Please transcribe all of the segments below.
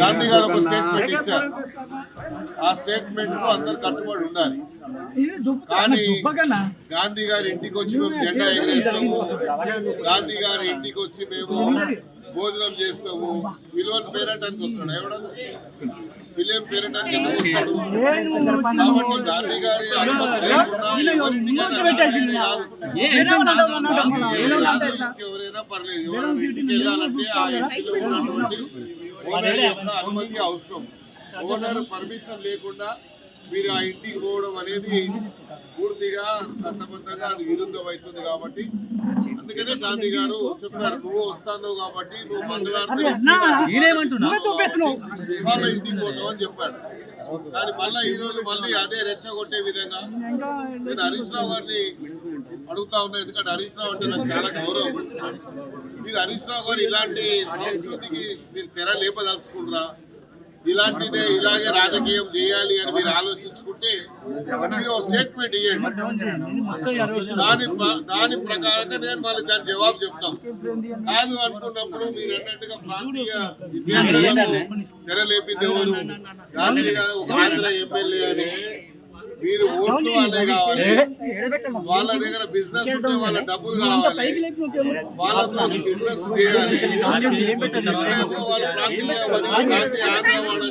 గాంధీ గారు ఒక స్టేట్మెంట్ ఇచ్చారు. ఆ స్టేట్మెంట్కు అందరు కట్టుబడి ఉండాలి. కానీ గాంధీ గారి ఇంటికి వచ్చి మేము జెండా ఎగరేస్తాము. గాంధీ గారి ఇంటికి వచ్చి మేము భోజనం చేస్తాము. విలువను పేరటానికి వస్తాడు ఎవడన్నా? విలియం పేరటానికి ఎందుకు వస్తాడు? కాబట్టి గాంధీ గారి అనుమతి లేకుండా ఎవరైనా పర్లేదు ఎవరైనా ఇంటికి వెళ్ళాలంటే ఆ ఇంటిలో ఉన్నటువంటి ఓనర్ యొక్క అనుమతి అవసరం. ఓనర్ పర్మిషన్ లేకుండా మీరు ఆ ఇంటికి పోవడం అనేది పూర్తిగా చట్టబద్ధంగా అది విరుద్ధం అవుతుంది కాబట్టి. అందుకనే గాంధీ గారు చెప్పారు నువ్వు వస్తాను కాబట్టి నువ్వు మంగళవారం వాళ్ళ ఇంటికి పోతావని చెప్పాడు. కానీ మళ్ళీ ఈ రోజు మళ్ళీ అదే రెచ్చగొట్టే విధంగా నేను హరీష్ రావు గారిని అడుగుతా ఉన్నా ఎందుకంటే హరీష్ రావు అంటే నాకు చాలా గౌరవం. మీరు హరీష్ రావు గారు ఇలాంటి సంస్కృతికి మీరు తెర లేపదలుచుకుంటారా? ఇలాంటిదే ఇలాగే రాజకీయం చేయాలి అని మీరు ఆలోచించుకుంటే మీరు ఒక స్టేట్మెంట్ ఇవ్వండి దాని దాని ప్రకారంగా నేను మళ్ళీ దాని జవాబు చెప్తాం కాదు అనుకున్నప్పుడు మీరు అన్నట్టుగా ప్రాంతీయ విద్వేషాలకు తెరలేపింది ఎవరు? ఒక ఆంధ్ర ఎమ్మెల్యే అని మీరు ఓట్లు వాళ్ళే కావాలి వాళ్ళ దగ్గర బిజినెస్ ఉంటే వాళ్ళ డబ్బులు కావాలి వాళ్ళతో బిజినెస్ చేయాలి వాళ్ళు ప్రాంతీయ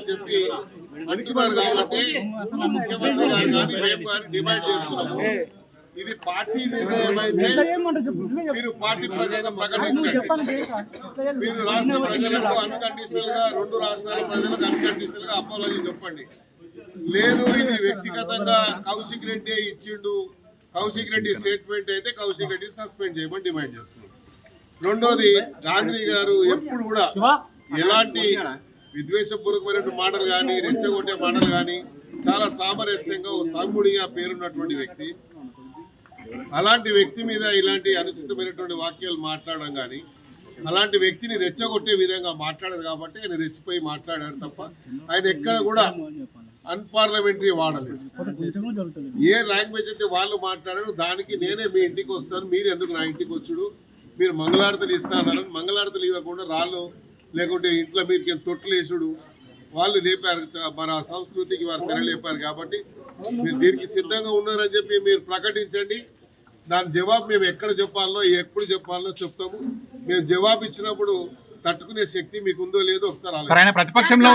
చెప్పి అంటున్నారు కాబట్టి ముఖ్యమంత్రి గారు కానీ మేము కానీ డిమాండ్ చేస్తున్నాము ఇది పార్టీ నిర్ణయం అయితే మీరు పార్టీ ప్రకారంగా ప్రకటించండి మీరు రాష్ట్ర ప్రజలకు అన్కండిషనల్గా రెండు రాష్ట్రాల ప్రజలకు అన్కండిషనల్గా అపాలజీ చెప్పండి లేదు ఇది వ్యక్తిగతంగా కౌశిక్ రెడ్డి ఇచ్చిండు. కౌశిక్ రెడ్డి స్టేట్మెంట్ అయితే కౌశిక్ రెడ్డి సస్పెండ్ చేయమని డిమాండ్ చేస్తున్నాం రెండోది గాంధీ గారు ఎప్పుడు కూడా ఎలాంటి విద్వేషపూర్వకమైనటువంటి మాటలు కానీ రెచ్చగొట్టే మాటలు కానీ చాలా సామరస్యంగా ఓ సాగుడిగా పేరున్నటువంటి వ్యక్తి. అలాంటి వ్యక్తి మీద ఇలాంటి అనుచితమైనటువంటి వాక్యాలు మాట్లాడడం కానీ అలాంటి వ్యక్తిని రెచ్చగొట్టే విధంగా మాట్లాడారు కాబట్టి ఆయన రెచ్చిపోయి మాట్లాడారు తప్ప ఆయన ఎక్కడ కూడా అన్పార్లమెంటరీ వాడలేదు. ఏ లాంగ్వేజ్ అయితే వాళ్ళు మాట్లాడారో దానికి నేనే మీ ఇంటికి వస్తాను. మీరు ఎందుకు నా ఇంటికి వచ్చుడు? మీరు మంగళారతలు ఇస్తానని మంగళారతలు ఇవ్వకుండా రాళ్ళు లేకుంటే ఇంట్లో మీదకి తొట్లు వేసుడు? వాళ్ళు లేపారు. మన సంస్కృతికి వారు తెరలేపారు కాబట్టి మీరు దీనికి సిద్ధంగా ఉన్నారని చెప్పి మీరు ప్రకటించండి. దాని జవాబు మేము ఎక్కడ చెప్పాలనో ఎప్పుడు చెప్పాలనో చెప్తాము. మేము జవాబు ఇచ్చినప్పుడు తట్టుకునే శక్తి మీకు ఉందో లేదో ఒకసారి ప్రతిపక్షంలో